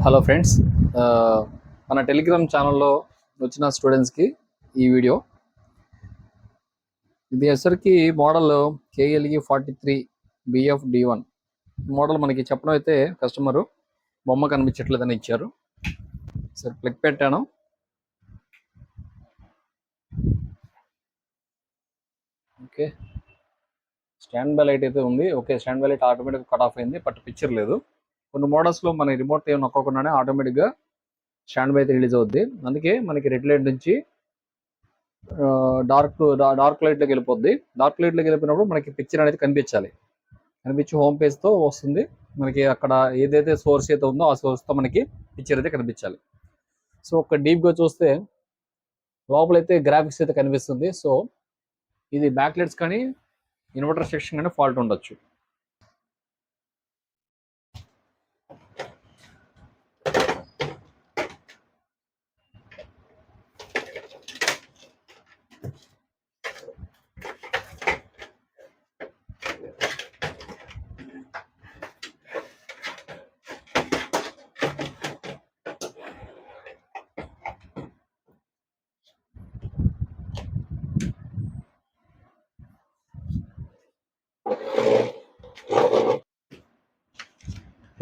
Hello friends మన Telegram ఛానల్లో వచ్చిన స్టూడెంట్స్కి ఈ వీడియో. ఇది వచ్చరికి model KLE forty three BF D one model మనకి చెప్పడం అయితే కస్టమరు బొమ్మ కనిపించట్లేదని ఇచ్చారు. సరే క్లిక్ పెట్టాను. ఓకే. స్టాండ్ బై లైట్ అయితే ఉంది. Okay stand by light automatic cut off అయింది బట్ పిక్చర్ లేదు. కొన్ని మోడల్స్లో మన రిమోట్ ఏమి నొక్కకుండానే ఆటోమేటిక్గా స్టాండ్ బై అయితే రిలీజ్ అవుద్ది. అందుకే మనకి రెడ్ లైట్ నుంచి డార్క్ డార్క్ లైట్లోకి వెళ్ళిపోద్ది. డార్క్ లైట్లోకి వెళ్ళిపోయినప్పుడు మనకి పిక్చర్ అనేది కనిపించాలి. కనిపించి హోమ్ పేజ్తో వస్తుంది. మనకి అక్కడ ఏదైతే సోర్స్ అయితే ఉందో ఆ సోర్స్తో మనకి పిక్చర్ అయితే కనిపించాలి. సో ఒక డీప్గా చూస్తే లోపలైతే గ్రాఫిక్స్ అయితే కనిపిస్తుంది. సో ఇది బ్యాక్ లైట్స్ కానీ ఇన్వర్టర్ సెక్షన్ కానీ ఫాల్ట్ ఉండొచ్చు.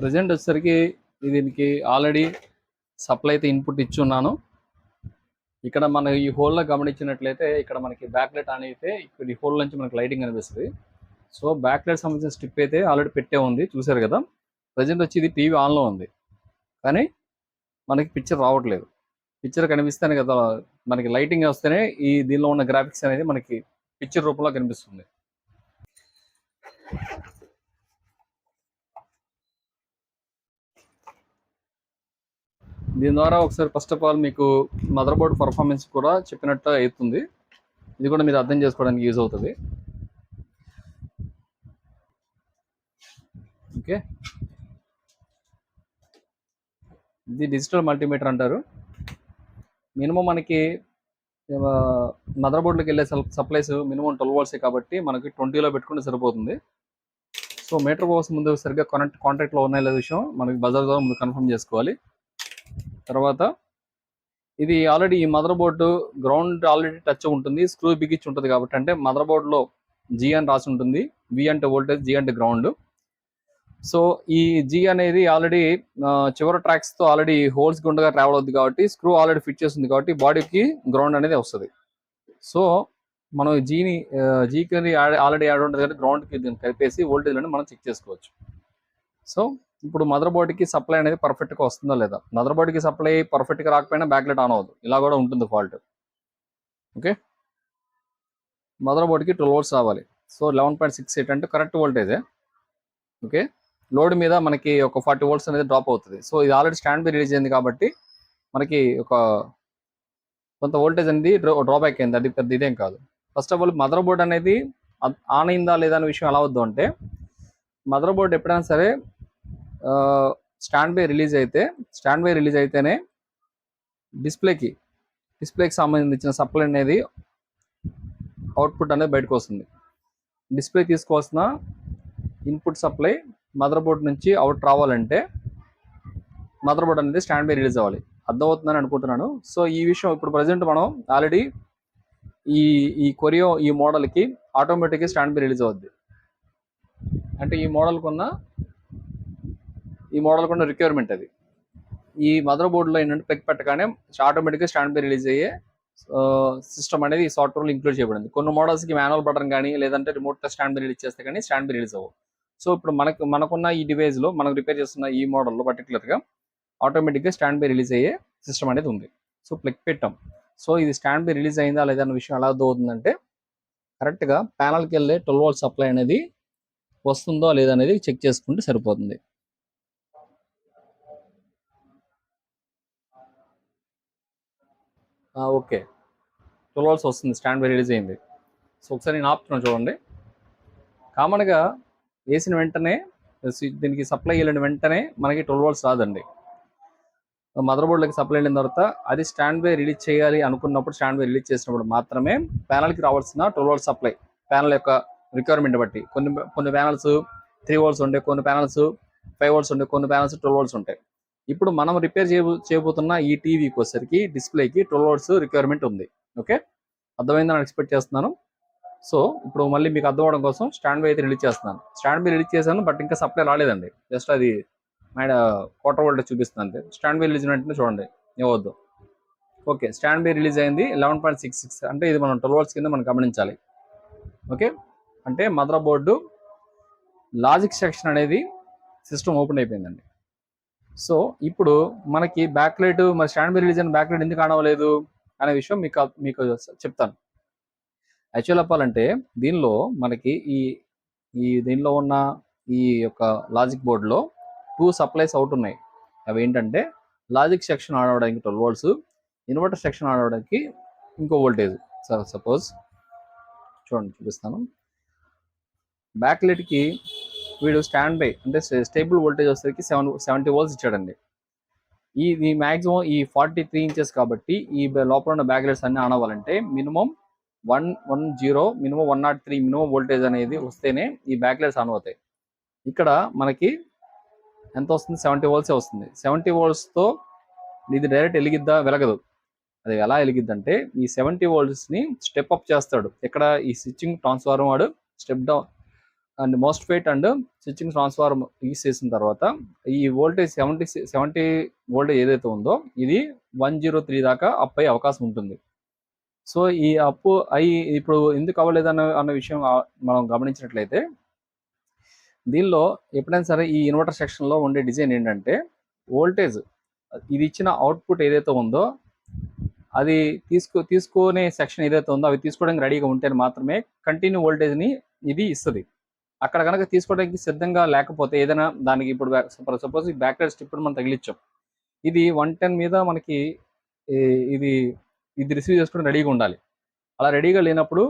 ప్రజెంట్ వచ్చేసరికి దీనికి ఆల్రెడీ సప్లై అయితే ఇన్పుట్ ఇచ్చి ఉన్నాను. ఇక్కడ మన ఈ హోల్లో గమనించినట్లయితే ఇక్కడ మనకి బ్యాక్ లైట్ ఆన్ అయితే ఇక్కడ ఈ హోల్ నుంచి మనకి లైటింగ్ కనిపిస్తుంది. సో బ్యాక్ లైట్ సంబంధించిన స్ట్రిప్ అయితే ఆల్రెడీ పెట్టే ఉంది. చూసారు కదా? ప్రజెంట్ వచ్చి ఇది టీవీ ఆన్లో ఉంది. కానీ మనకి పిక్చర్ రావట్లేదు. పిక్చర్ కనిపిస్తేనే కదా మనకి లైటింగ్ వస్తేనే ఈ దీనిలో ఉన్న గ్రాఫిక్స్ అనేది మనకి పిక్చర్ రూపంలో కనిపిస్తుంది. దీని ద్వారా ఒకసారి ఫస్ట్ ఆఫ్ ఆల్ మీకు మదర్ బోర్డ్ పర్ఫార్మెన్స్ కూడా చెప్పినట్టు అవుతుంది. ఇది కూడా మీరు అర్థం చేసుకోవడానికి యూజ్ అవుతుంది. ఓకే ఇది డిజిటల్ మల్టీమీటర్ అంటారు. మినిమం మనకి మదర్ బోర్డ్కి వెళ్ళే సప్లైస్ మినిమం ట్వెల్వ్ వోల్ట్సే కాబట్టి మనకి ట్వంటీలో పెట్టుకుంటే సరిపోతుంది. సో మీటర్ బాక్స్ ముందు సరిగ్గా కనెక్ట్ కాంటాక్ట్లో ఉన్నాయి లేదా విషయం మనకి బజార్ ద్వారా ముందు కన్ఫర్మ్ చేసుకోవాలి. తర్వాత ఇది ఆల్రెడీ ఈ motherboard ground already touch ఉంటుంది స్క్రూ బిగించి ఉంటుంది కాబట్టి అంటే మదర్ బోర్డులో జీ అని రాసి ఉంటుంది వి అంటే వోల్టేజ్ జీ అంటే గ్రౌండ్ సో ఈ జీ అనేది ఆల్రెడీ చివరి ట్రాక్స్తో ఆల్రెడీ హోల్స్ గుండగా ట్రావెల్ అవుతుంది కాబట్టి స్క్రూ ఆల్రెడీ ఫిట్ చేస్తుంది కాబట్టి బాడీకి గ్రౌండ్ అనేది వస్తుంది. సో మనం జీని జీకి ఆల్రెడీ యాడ్ ఉంటుంది కాబట్టి గ్రౌండ్కి దీన్ని కలిపేసి వోల్టేజ్ అని మనం చెక్ చేసుకోవచ్చు. సో ఇప్పుడు మదర్ బోర్డ్కి సప్లై అనేది పర్ఫెక్ట్గా వస్తుందా లేదా? మదర్ బోర్డ్కి సప్లై పర్ఫెక్ట్గా రాకపోయినా బ్యాక్లెట్ ఆన్ అవ్వదు. ఇలా కూడా ఉంటుంది ఫాల్ట్ ఓకే మదర్ బోర్డ్కి ట్వెల్వ్ వోల్ట్స్ రావాలి. So eleven point six eight అంటే కరెక్ట్ వోల్టేజే ఓకే లోడ్ మీద మనకి ఒక ఫార్టీ వోల్ట్స్ అనేది డ్రాప్ అవుతుంది. సో ఇది ఆల్రెడీ స్టాండ్ బై రిలీజ్ అయింది కాబట్టి మనకి ఒక కొంత వోల్టేజ్ అనేది డ్రాబ్యాక్ అయింది. అది పెద్ద ఇదేం కాదు. First of all motherboard అనేది ఆన్ అయిందా లేదా అనే విషయం ఎలా వద్దు అంటే మదర్ బోర్డ్ ఎప్పుడైనా సరే స్టాండ్ బై రిలీజ్ అయితే స్టాండ్ బై రిలీజ్ అయితేనే డిస్ప్లేకి డిస్ప్లేకి సంబంధించిన సప్లై అనేది అవుట్పుట్ అనేది బయటకు వస్తుంది. డిస్ప్లే తీసుకోవాల్సిన ఇన్పుట్ సప్లై మదర్ బోర్డ్ నుంచి అవుట్ రావాలంటే మదర్ బోర్డ్ అనేది స్టాండ్ బై రిలీజ్ అవ్వాలి. అర్థమవుతుందని అనుకుంటున్నాను. సో ఈ విషయం ఇప్పుడు ప్రజెంట్ మనం ఆల్రెడీ ఈ ఈ కొరియో ఈ మోడల్కి ఆటోమేటిక్గా స్టాండ్ బై రిలీజ్ అవుద్ది. అంటే ఈ మోడల్కున్న ఈ మోడల్ కూడా రిక్వైర్మెంట్ అది. ఈ మదర్ బోర్డులో ఏంటంటే పెక్ పెట్టగానే ఆటోమేటిక్గా స్టాండ్ బై రిలీజ్ అయ్యే సిస్టమ్ అనేది ఈ సాఫ్ట్వేర్లో ఇంక్లూడ్ చేయబడింది. కొన్ని మోడల్స్కి మాన్యువల్ బటన్ కానీ లేదంటే రిమోట్ స్టాండ్ బై రిలీజ్ చేస్తే కానీ స్టాండ్ బై రిలీజ్ అవ్వవు. సో ఇప్పుడు మనకు మనకున్న ఈ డివైస్లో మనం రిపేర్ చేస్తున్న ఈ మోడల్లో పర్టికులర్గా ఆటోమేటిక్గా స్టాండ్ బై రిలీజ్ అయ్యే సిస్టమ్ అనేది ఉంది. సో ప్లగ్ పెట్టాం. సో ఇది స్టాండ్ బై రిలీజ్ అయిందా లేదా అన్న విషయం ఎలా అవుతుందంటే కరెక్ట్గా ప్యానల్కి వెళ్ళే ట్వెల్వ్ వాల్ సప్లై అనేది వస్తుందో లేదా అనేది చెక్ చేసుకుంటే సరిపోతుంది. ఓకే. ట్వెల్వ్ వస్తుంది. స్టాండ్ బై రిలీజ్ అయింది. సో ఒకసారి నేను ఆపుతున్నాను చూడండి. కామన్గా వేసిన వెంటనే దీనికి సప్లై వెళ్ళిన వెంటనే మనకి ట్వెల్వ్ వోల్ట్స్ రాదండి. మదర్ బోర్డులకి సప్లై వెళ్ళిన తర్వాత అది స్టాండ్ బై రిలీజ్ చేయాలి అనుకున్నప్పుడు స్టాండ్ బై రిలీజ్ చేసినప్పుడు మాత్రమే ప్యానల్కి రావాల్సిన ట్వెల్వ్ వోల్ట్ సప్లై. ప్యానల్ యొక్క రిక్వైర్మెంట్ బట్టి. కొన్ని కొన్ని ప్యానల్స్ త్రీ వోల్ట్స్ ఉంటాయి కొన్ని ప్యానల్స్ ఫైవ్ వోల్ట్స్ ఉంటాయి కొన్ని ప్యానల్స్ ట్వెల్వ్ వోల్ట్స్ ఉంటాయి ఇప్పుడు మనం రిపేర్ చేయబోతున్న ఈ టీవీకి వచ్చేసరికి డిస్ప్లేకి ట్వెల్వ్ వర్డ్స్ రిక్వైర్మెంట్ ఉంది. ఓకే అర్థమైందని ఎక్స్పెక్ట్ చేస్తున్నాను. సో ఇప్పుడు మళ్ళీ మీకు అర్థం అవడం కోసం స్టాండ్ బై అయితే రిలీజ్ చేస్తున్నాను. స్టాండ్ బై రిలీజ్ చేశాను బట్ ఇంకా సప్లై రాలేదండి. జస్ట్ అది మైండ్ క్వార్టర్ వోల్టేజ్ చూపిస్తుంది అంతే. స్టాండ్ బై రిలీజ్ వెంటనే చూడండి. ఇవ్వద్దు ఓకే స్టాండ్ బై రిలీజ్ అయింది లెవెన్ పాయింట్ సిక్స్ సిక్స్ అంటే ఇది మనం ట్వెల్వ్ వర్డ్స్ కింద మనం గమనించాలి. ఓకే అంటే మదర్ బోర్డు లాజిక్ సెక్షన్ అనేది సిస్టమ్ ఓపెన్ అయిపోయిందండి. సో ఇప్పుడు మనకి బ్యాక్ లైట్ మరి stand by release back light ఎందుకు అనవలేదు అనే విషయం మీకు మీకు చెప్తాను. యాక్చువల్ చెప్పాలంటే దీనిలో మనకి ఈ ఈ దీనిలో ఉన్న ఈ యొక్క లాజిక్ బోర్డులో టూ సప్లైస్ అవుట్ ఉన్నాయి. అవి ఏంటంటే లాజిక్ సెక్షన్ ఆడవడానికి ట్వెల్వ్ వోల్ట్స్ ఇన్వర్టర్ సెక్షన్ ఆడవడానికి ఇంకో వోల్టేజ్. సపోజ్ చూడండి చూపిస్తాను. బ్యాక్ లైట్కి వీడు స్టాండ్ బై అంటే స్టేబుల్ వోల్టేజ్ వచ్చేసరికి సెవెన్ సెవెంటీ వోల్ట్స్ ఇచ్చాడండి. ఈ ఈ మ్యాక్సిమం ఈ ఫార్టీ త్రీ ఇంచెస్ కాబట్టి ఈ లోపల ఉన్న బ్యాక్ లైట్స్ అన్ని ఆన్ అవ్వాలంటే minimum one one zero minimum one naught three minimum voltage అనేది వస్తేనే ఈ బ్యాక్ లైట్స్ ఆన్ అవుతాయి. ఇక్కడ మనకి ఎంత వస్తుంది? సెవెంటీ వోల్ట్సే వస్తుంది. సెవెంటీ వోల్ట్స్తో ఇది డైరెక్ట్ వెలిగిద్దా? వెలగదు. అది ఎలా వెలిగిద్దంటే ఈ సెవెంటీ వోల్ట్స్ని స్టెప్ అప్ చేస్తాడు. ఇక్కడ ఈ స్విచ్చింగ్ ట్రాన్స్ఫార్మర్ వాడు step down and most fate and switching transformer use చేసిన తర్వాత ఈ వోల్టేజ్ సెవెంటీ సెవెంటీ వోల్టేజ్ ఏదైతే ఉందో ఇది వన్ జీరో త్రీ దాకా అప్ అయ్యే అవకాశం ఉంటుంది. సో ఈ అప్పు అయి ఇప్పుడు ఎందుకు అవ్వలేదు అన్న అన్న విషయం మనం గమనించినట్లయితే దీనిలో ఎప్పుడైనా సరే ఈ ఇన్వర్టర్ సెక్షన్లో ఉండే డిజైన్ ఏంటంటే వోల్టేజ్ ఇది ఇచ్చిన అవుట్పుట్ ఏదైతే ఉందో అది తీసుకో తీసుకునే సెక్షన్ ఏదైతే ఉందో అవి తీసుకోవడానికి రెడీగా ఉంటే మాత్రమే కంటిన్యూ వోల్టేజ్ని ఇది ఇస్తుంది. అక్కడ కనుక తీసుకోవడానికి సిద్ధంగా లేకపోతే ఏదైనా దానికి ఇప్పుడు సపోజ్ ఈ బ్యాక్ లైట్ స్టిప్ మనం తగిలించాం ఇది వన్ టెన్ మీద మనకి ఇది ఇది రిసీవ్ చేసుకుని రెడీగా ఉండాలి. అలా రెడీగా లేనప్పుడు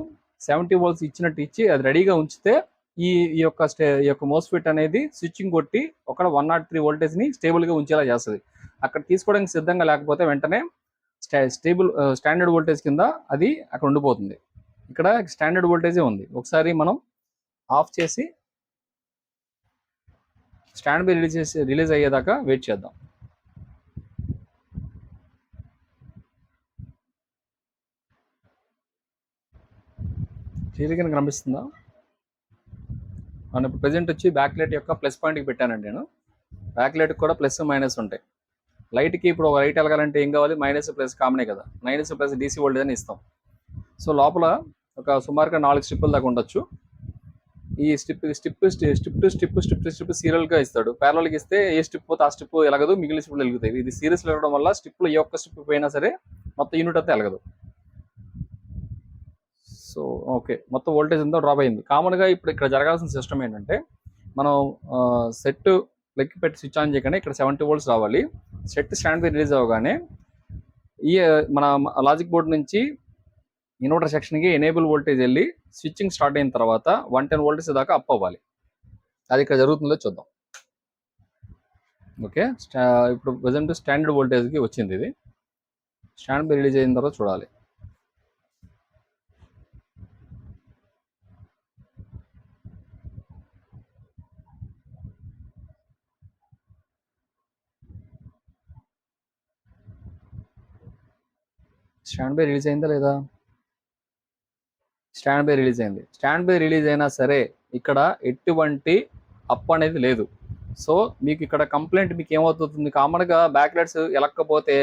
సెవెంటీ వోల్స్ ఇచ్చినట్టు ఇచ్చి అది రెడీగా ఉంచితే ఈ ఈ యొక్క స్టే ఈ యొక్క మోస్ఫిట్ అనేది స్విచ్చింగ్ కొట్టి ఒక వన్ నాట్ త్రీ వోల్టేజ్ని స్టేబుల్గా ఉంచేలా చేస్తుంది. అక్కడ తీసుకోవడానికి సిద్ధంగా లేకపోతే వెంటనే స్టే స్టేబుల్ స్టాండర్డ్ వోల్టేజ్ కింద అది అక్కడ ఉండిపోతుంది. ఇక్కడ స్టాండర్డ్ వోల్టేజే ఉంది. ఒకసారి మనం ఆఫ్ చేసి స్టాండ్ బై రిలీజ్ చేసి రిలీజ్ అయ్యేదాకా వెయిట్ చేద్దాం. క్లియర్గా కనిపిస్తుందా మనం ఇప్పుడు ప్రజెంట్ వచ్చి బ్యాక్ లైట్ యొక్క ప్లస్ పాయింట్కి పెట్టానండి నేను. బ్యాక్ లైట్కి కూడా ప్లస్ మైనస్ ఉంటాయి. లైట్కి ఇప్పుడు ఒక లైట్ వెలగాలంటే ఏం కావాలి? మైనస్ ప్లస్ కామనే కదా. మైనస్ ప్లస్ డీసీ వోల్టేజ్ అని ఇస్తాం. సో లోపల ఒక సుమారుగా నాలుగు స్ట్రిప్పుల దాకా ఉండొచ్చు. ఈ strip strip strip strip strip strip సీరియల్గా ఇస్తాడు. ప్యారల్కి ఇస్తే ఏ స్టిప్ పోతే ఆ స్టిప్ ఎలగదు మిగిలిన స్టిప్లు వెలుగుతాయి ఇది సీరియస్ వెళ్ళడం వల్ల స్టిప్లో ఏ ఒక్క స్టిప్ పోయినా సరే మొత్తం యూనిట్ అంతా ఎలగదు. సో ఓకే మొత్తం వోల్టేజ్ అంతా డ్రాప్ అయింది. కామన్గా ఇప్పుడు ఇక్కడ జరగాల్సిన సిస్టమ్ ఏంటంటే మనం సెట్ లెక్కి పెట్టి స్విచ్ ఆన్ చేయగానే ఇక్కడ సెవెంటీ వోల్ట్స్ రావాలి. సెట్ స్టాండ్ రిలీజ్ అవ్వగానే ఈ మన లాజిక్ బోర్డ్ నుంచి ఇన్వర్టర్ సెక్షన్కి ఎనేబుల్ వోల్టేజ్ వెళ్ళి స్విచ్చింగ్ స్టార్ట్ అయిన తర్వాత వన్ టెన్ వోల్టేజ్ దాకా అప్ అవ్వాలి. అది ఇక్కడ జరుగుతుందో చూద్దాం. ఓకే స్టా ఇప్పుడు ప్రజెంట్ స్టాండర్డ్ వోల్టేజ్కి వచ్చింది ఇది. స్టాండ్ బై రిలీజ్ అయిన తర్వాత చూడాలి. స్టాండ్ బై రిలీజ్ అయిందా లేదా? స్టాండ్ బై రిలీజ్ అయింది. స్టాండ్ బై రిలీజ్ అయినా సరే ఇక్కడ ఎటువంటి అప్ అనేది లేదు. సో మీకు ఇక్కడ కంప్లైంట్ మీకు ఏమవుతుంది? కామన్గా బ్యాక్ లైట్స్ ఎలక్కపోతే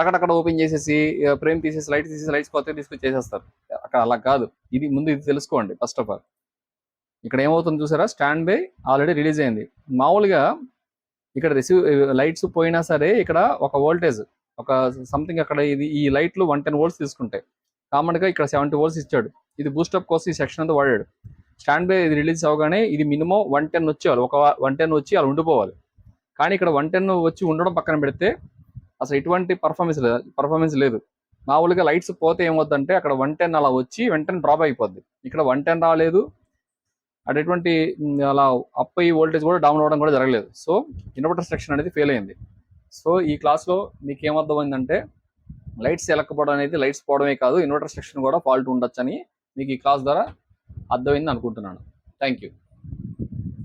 అక్కడక్కడ ఓపెన్ చేసేసి ఫ్రేమ్ తీసేసి లైట్ తీసేసి లైట్స్ కొత్త తీసుకొచ్చి చేసేస్తారు. అక్కడ అలా కాదు. ఇది ముందు ఇది తెలుసుకోండి ఫస్ట్ ఆఫ్ ఆల్. ఇక్కడ ఏమవుతుంది చూసారా? స్టాండ్ బై ఆల్రెడీ రిలీజ్ అయింది. మామూలుగా ఇక్కడ రిసీవ్ లైట్స్ పోయినా సరే ఇక్కడ ఒక వోల్టేజ్ ఒక సంథింగ్ అక్కడ ఇది ఈ లైట్లు వన్ టెన్ వోల్ట్స్ తీసుకుంటాయి కామన్గా ఇక్కడ సెవెంటీ వోల్ట్స్ ఇచ్చాడు. ఇది బూస్టప్ కోసం ఈ సెక్షన్ అంతా వాడాడు. స్టాండ్ బై ఇది రిలీజ్ అవగానే ఇది మినిమం వన్ టెన్ వచ్చేవాలి ఒక వన్ టెన్ వచ్చి అలా ఉండిపోవాలి. కానీ ఇక్కడ వన్ టెన్ వచ్చి ఉండడం పక్కన పెడితే అసలు ఎటువంటి పర్ఫార్మెన్స్ లేదు. పర్ఫార్మెన్స్ లేదు. మామూలుగా లైట్స్ పోతే ఏమవుతుందంటే అక్కడ వన్ టెన్ అలా వచ్చి వెంటనే డ్రాప్ అయిపోద్ది. ఇక్కడ వన్ టెన్ రాలేదు. అటు ఎటువంటి అలా అప్ అయ్యి వోల్టేజ్ కూడా డౌన్ అవ్వడం కూడా జరగలేదు. సో ఇన్వర్టర్ సెక్షన్ అనేది ఫెయిల్ అయింది. సో ఈ క్లాస్లో మీకు ఏమర్థమైందంటే లైట్స్ ఎలక్కపోవడం అనేది లైట్స్ పోవడమే కాదు ఇన్వర్టర్ సెక్షన్ కూడా ఫాల్ట్ ఉండొచ్చని మీకు ఈ క్లాస్ ద్వారా అర్థమైంది అనుకుంటున్నాను. Thank you